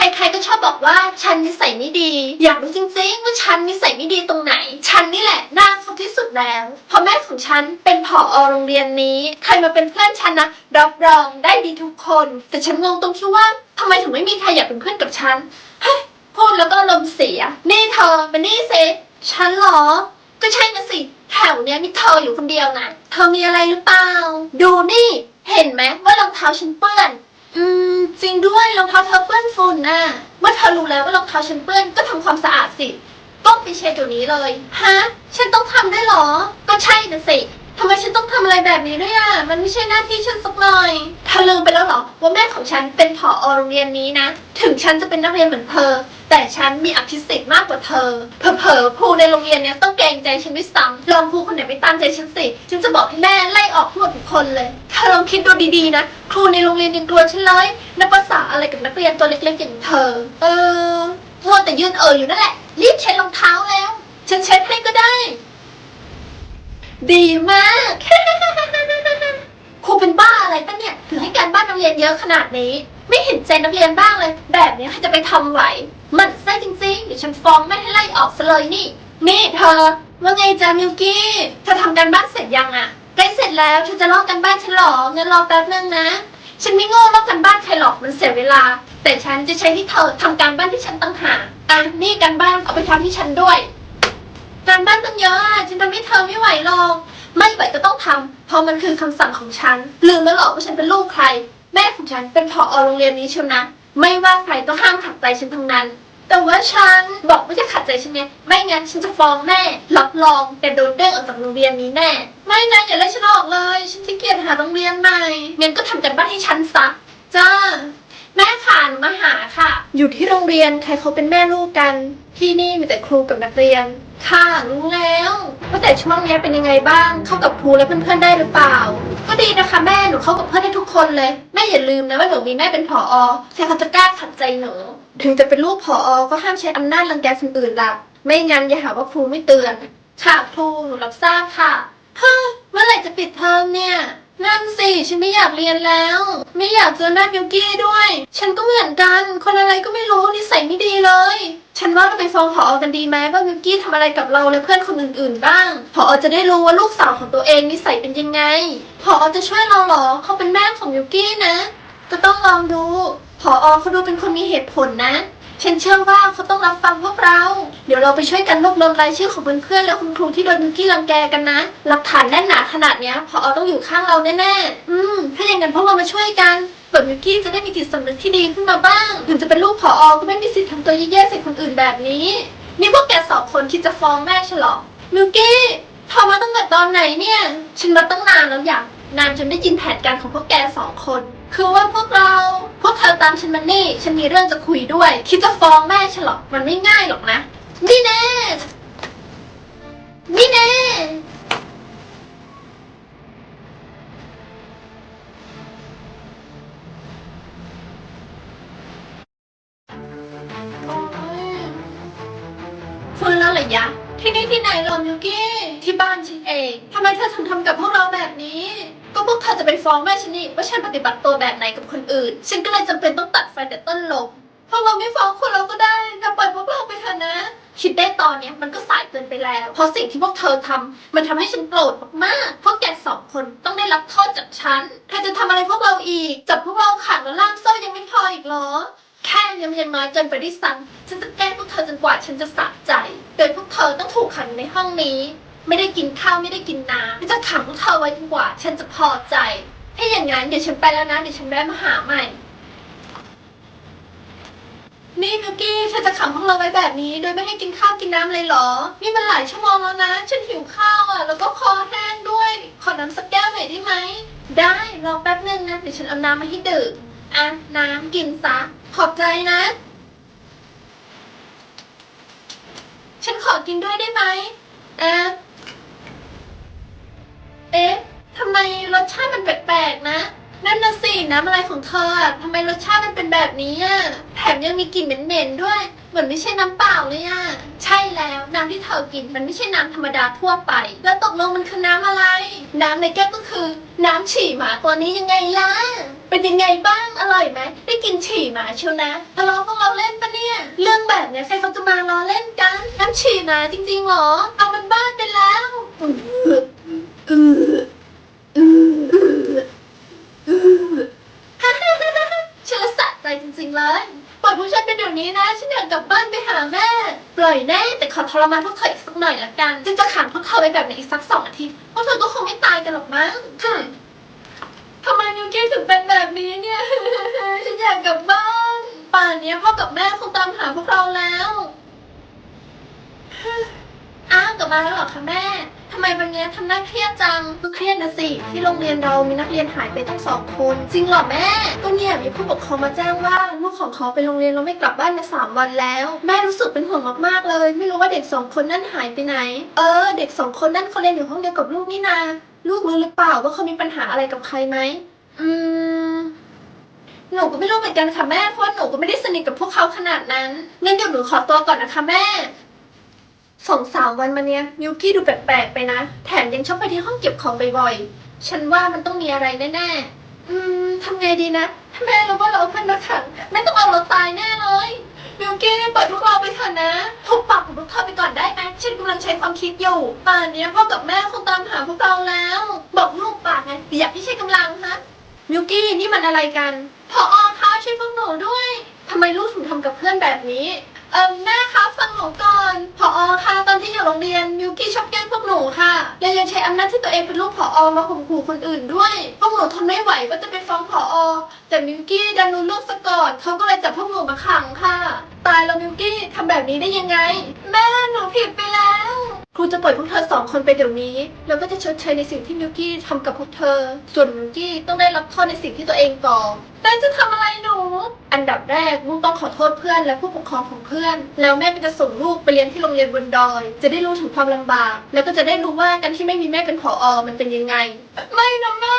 ใครๆก็ชอบบอกว่าฉันนิสัยไม่ดี อยากรู้จริงๆว่าฉันนิสัยไม่ดีตรงไหน ฉันนี่แหละน่าคบที่สุดแล้วเพราะแม่ของฉันเป็นผอโรงเรียนนี้ ใครมาเป็นเพื่อนฉันนะรับรองได้ดีทุกคน แต่ฉันงงตรงที่ว่าทำไมถึงไม่มีใครอยากเป็นเพื่อนกับฉันเฮ้ยพูดแล้วก็ลมณ์เสีย นี่เธอมานี่สิฉันเหรอ ก็ใช่นะสิ แถวเนี้ยมีเธออยู่คนเดียวนะเธอมีอะไรหรือเปล่า ดูนี่ เห็นไหมว่ารองเท้าฉันเปื้อน อืมจริงด้วยรองเท้าเธอเปื้อนฝุ่นน่ะ เมื่อเธอรู้แล้วว่ารองเท้าฉันเปื้อนก็ทำความสะอาดสิต้องไปเช็ดเดี๋ยวนี้เลย ฮะ ฉันต้องทำได้วยเหรอ ก็ใช่นะสิทำไมฉันต้องทำอะไรแบบนี้ด้วยอะ มันไม่ใช่หน้าที่ฉันสักหน่อยเธอลืมไปแล้วเหรอ ว่าแม่ของฉันเป็นผอโรงเรียนนี้นะ ถึงฉันจะเป็นนักเรียนเหมือนเธอ แต่ฉันมีอภิสิทธิ์มากกว่าเธอ เผลอๆครูในโรงเรียนเนี้ยต้องเกรงใจฉันด้วยซ้ำลองครูคนไหนไม่ตามใจฉันสิ ฉันจะบอกให้แม่ไล่ออกทั้งหมดทุกคนเลย ถ้าลองคิดดูดีๆนะ ครูในโรงเรียนยังกลัวฉันเลยนับภาษาอะไรกับนักเรียนตัวเล็กๆอย่างเธอ เออมัวแต่ยืนเอออยู่นั่นแหละ รีบเช็ดรองเท้าแล้ว ฉันเช็ดให้ก็ได้ ดีมาก ครูเป็นบ้าอะไรปะเนี่ย ถึงให้การบ้านนักเรียนเยอะขนาดนี้ ไม่เห็นใจนักเรียนบ้างเลย แบบนี้ใครจะไปทำไหว มันไส้จริงๆ เดี๋ยวฉันฟ้องแม่ให้ไล่ออกซะเลยนี่ นี่เธอ ว่าไงจ๊ะมิวกี้ เธอทำการบ้านเสร็จยังอะ ร็จแล้วเธอจะลอกการบ้านฉันหรองั้นรอแป๊บนึงนะ ฉันไม่โง่ลอกการบ้านใครหรอกมันเสียเวลา แต่ฉันจะใช้ที่เธอทำการบ้านที่ฉันตั้งหากอะนี่การบ้านเอาไปทำที่ฉันด้วย การบ้านตั้งเยอะอะฉันทำให้เธอไม่ไหวหรอก ไม่ไหวก็ต้องทำเพราะมันคือคำสั่งของฉัน ลืมแล้วเหรอว่าฉันเป็นลูกใคร แม่ของฉันเป็นผอโรงเรียนนี้เชียวนะ ไม่ว่าใครต้องห้ามขัดใจฉันทั้งนั้น แต่ว่าฉันบอกว่าจะขัดใจฉันไงไม่งั้นฉันจะฟ้องแม่รับรองแต่โดนเด้งออกจากโรงเรียนนี้แน่ ไม่นะอย่าไล่ฉันออกเลย ฉันขี้เกียจหาโรงเรียนใหม่งั้นก็ทำกันบ้านให้ฉันซะจ้าแม่ค่ะหนูมาหาค่ะ อยู่ที่โรงเรียนใครเขาเป็นแม่ลูกกัน ที่นี่มีแต่ครูกับนักเรียน ค่ะรู้แล้วว่าแต่ช่วงนี้เป็นยังไงบ้าง เข้ากับครูและเพื่อนๆได้หรือเปล่า ก็ดีนะคะแม่หนูเข้ากับเพื่อนได้ทุกคนเลยแม่อย่าลืมนะว่าหนูมีแม่เป็นผอใครเขาจะกล้าขัดใจหนู ถึงจะเป็นลูกผอก็ห้ามใช้อำนาจรังแกคนอื่นล่ะ ไม่งั้นอย่าหาว่าครูไม่เตือน ค่ะครูหนูรับทราบค่ะเฮ้ยเมื่อไหร่จะปิดเทอมเนี่ย นั่นสิฉันไม่อยากเรียนแล้ว ไม่อยากเจอหน้าบิวกี้ด้วย ฉันก็เหมือนกัน คนอะไรก็ไม่รู้นิสัยไม่ดีเลย ฉันว่าเราไปฟ้องผอกันดีไหมว่าบิวกี้ทำอะไรกับเราและเพื่อนคนอื่นๆ บ้างผอจะได้รู้ว่าลูกสาวของตัวเองนิสัยเป็นยังไงผอจะช่วยเราเหรอเขาเป็นแม่ของบิวกี้นะ ก็ต้องลองดู ผออเขาดูเป็นคนมีเหตุผลนะ ฉันเชื่อว่าเขาต้องรับฟังพวกเรา เดี๋ยวเราไปช่วยกันรวบรวมรายชื่อของเพื่อนๆและคุณครูที่โดนมิกกี้รังแกกันนะ หลักฐานแน่นหนาขนาดเนี้ยพออต้องอยู่ข้างเราแน่ๆ อืม ถ้าอย่างนั้นพวกเรามาช่วยกันเปิดมิกกี้จะได้มีจิตสำนึกที่ดีขึ้นมาบ้าง ถึงจะเป็นลูกพอก็ไม่มีสิทธิ์ทำตัวแย่ๆใส่คนอื่นแบบนี้ นี่พวกแกสองคนคิดจะฟ้องแม่ฉันเหรอมิวกี้เธอมาตั้งแต่ตอนไหนเนี่ย ฉันมาตั้งนานแล้วอย่าง นานจนได้ยินแผนการของพวกแกสองคน คือว่าพวกเรา พวกเธอตามฉันมานี่ ฉันมีเรื่องจะคุยด้วย คิดจะฟ้องแม่ฉันหรอกมันไม่ง่ายหรอกนะ นี่แน่ นี่แน่ ฟื้นแล้วเหรอยะ ที่นี่ที่ไหนหรอมิวกี้ ที่บ้านฉันเอง ทำไมเธอถึงทำกับพวกเราแบบนี้ก็ พวกเธอจะไปฟ้องแม่ฉันนี่ว่าฉันปฏิบัติตัวแบบไหนกับคนอื่น ฉันก็เลยจำเป็นต้องตัดไฟแต่ต้นลมพวกเราไม่ฟ้องคนเราก็ได้นะปล่อยพวกเราไปเถอะนะ คิดได้ตอนเนี้ยมันก็สายเกินไปแล้ว เพราะสิ่งที่พวกเธอทำมันทำให้ฉันโกรธมากๆ พวกแกสองคนต้องได้รับโทษจากฉันเธอจะทำอะไรพวกเราอีก จับพวกเราขังแล้วล่ามโซ่ยังไม่พออีกเหรอ แค่ยังยังน้อยเกินไปด้วยซ้ำฉันจะแกล้งพวกเธอจนกว่าฉันจะสะใจ โดยพวกเธอต้องถูกขังอยู่ในห้องนี้ ไม่ได้กินข้าวไม่ได้กินน้ำฉันจะขังพวกเธอไว้จนกว่า ฉันจะพอใจ ถ้าอย่างนั้นเดี๋ยวฉันไปแล้วนะเดี๋ยวฉันแวะมาหาใหม่ นี่มิวกี้เธอจะขังพวกเราไว้แบบนี้ โดยไม่ให้กินข้าวกินน้ำเลยเหรอ นี่มันหลายชั่วโมงแล้วนะ ฉันหิวข้าวอะ แล้วก็คอแห้งด้วย ขอน้ำสักแก้วหน่อยได้ไหม ได้รอแป๊บนึงนะเดี๋ยวฉันเอาน้ำมาให้ดื่มอะน้ำกินซะขอบใจนะ ฉันขอกินด้วยได้ไหมอะ ปลกๆนะ นั่นน่ะสิน้ำอะไรของเธออะทำไมรสชาติมันเป็นแบบนี้อะ แถมยังมีกลิ่นเหม็นๆด้วย เหมือนไม่ใช่น้ำเปล่าเลยอะ ใช่แล้วน้ำที่เธอกินมันไม่ใช่น้ำธรรมดาทั่วไป แล้วตกลงมันคือน้ำอะไร น้ำในแก้วก็คือ น้ำฉี่หมาตัวนี้ยังไงล่ะ เป็นยังไงบ้าง อร่อยไหมได้กินฉี่หมาเชียวนะทะเลาะพวกเราเล่นปะเนี่ย เรื่องแบบเนี้ยใครเขาจะมาล้อเล่นกัน น้ำฉี่หมาจริงๆเหรอ เอามันบ้านไปแล้ว อืออืออืออ ฉันละสะใจจริงๆเลยปล่อยพวกฉันไปเดี๋ยวนี้นะ ฉันอยากกลับบ้านไปหาแม่ ปล่อยแน่แต่ขอทรมานพวกเธออีกสักหน่อยละกันฉันจะขังพวกเธอไปแบบนี้อีกสักสองอาทิตย์พวกเธอก็คงไม่ตายกันหรอกมั้งทำไมนิวกี้ถึงเป็นแบบนี้เนี่ย ฉันอยากกลับบ้าน ป่านนี้พ่อกับแม่คงตามหาพวกเราแล้ว อ้าวกลับ มาแล้วหรอคะแม่ ทำไมวันนี้ทำหน้าเครียดจังก็เครียดนะสิ ที่โรงเรียนเรามีนักเรียนหายไปตั้งสองคน จริงเหรอแม่ ก็เนี่ยมีผู้ปกครองมาแจ้งว่าลูกของเขาไปโรงเรียนแล้วไม่กลับบ้านมาสามวันแล้ว แม่รู้สึกเป็นห่วงมากๆเลย ไม่รู้ว่าเด็กสองคนนั่นหายไปไหน เออ เด็กสองคนนั่นเขาเรียนอยู่ห้องเดียวกับลูกนี่นา ลูกรู้หรือเปล่าว่าเขามีปัญหาอะไรกับใครไหม อืมหนูก็ไม่รู้เหมือนกันค่ะแม่เพราะหนูก็ไม่ได้สนิทกับพวกเขาขนาดนั้นงั้นเดี๋ยวหนูขอตัวก่อนนะคะแม่ สองสามวันมาเนี้ยมิวกี้ดูแปลกๆไปนะ แถมยังชอบไปที่ห้องเก็บของบ่อยๆ ฉันว่ามันต้องมีอะไรแน่ๆ อืมทำไงดีนะถ้าแม่รู้ว่าเราเพื่อนมาขังแม่ต้องเอาเราตายแน่เลยมิวกี้เปล่อยพวกเราไปเถอะนะทุบปากของพวกเธอไปก่อนได้ไหมฉันกำลังใช้ความคิดอยู่ป่านนี้พ่อกับแม่คงตามหาพวกเราแล้ว บอกลูกปากไงอย่ากที่ใช้กำลังฮะมิวกี้นี่มันอะไรกันพออคะช่วยพวกหนูด้วยทำไมลูกถึงทำกับเพื่อนแบบนี้ เอ่อแม่คะฟังหนูก่อนพออคะตอนที่อยู่โรงเรียนมิวกี้ชอบแกล้งพวกหนูค่ะและยังใช้อำนาจที่ตัวเองเป็นลูกพออมาข่มขู่คนอื่นด้วย พวกหนูทนไม่ไหวก็จะไปฟ้องพออแต่มิวกี้ดันรู้ลูกซะก่อนเขาก็เลยจับพวกหนูมาขังค่ะ ตายแล้วมิวกี้ทำแบบนี้ได้ยังไง แม่หนูผิด ครูจะปล่อยพวกเธอสองคนไปเดี๋ยวนี้ แล้วก็จะชดเชยในสิ่งที่มิวกี้ทำกับพวกเธอ ส่วนมิวกี้ต้องได้รับโทษในสิ่งที่ตัวเองก่อแม่จะทำอะไรหนู อันดับแรกลูกต้องขอโทษเพื่อนและผู้ปกครองของเพื่อน แล้วแม่ก็จะส่งลูกไปเรียนที่โรงเรียนบนดอย จะได้รู้ถึงความลำบาก แล้วก็จะได้รู้ว่าการที่ไม่มีแม่เป็นผออมันเป็นยังไง ไม่นะแม่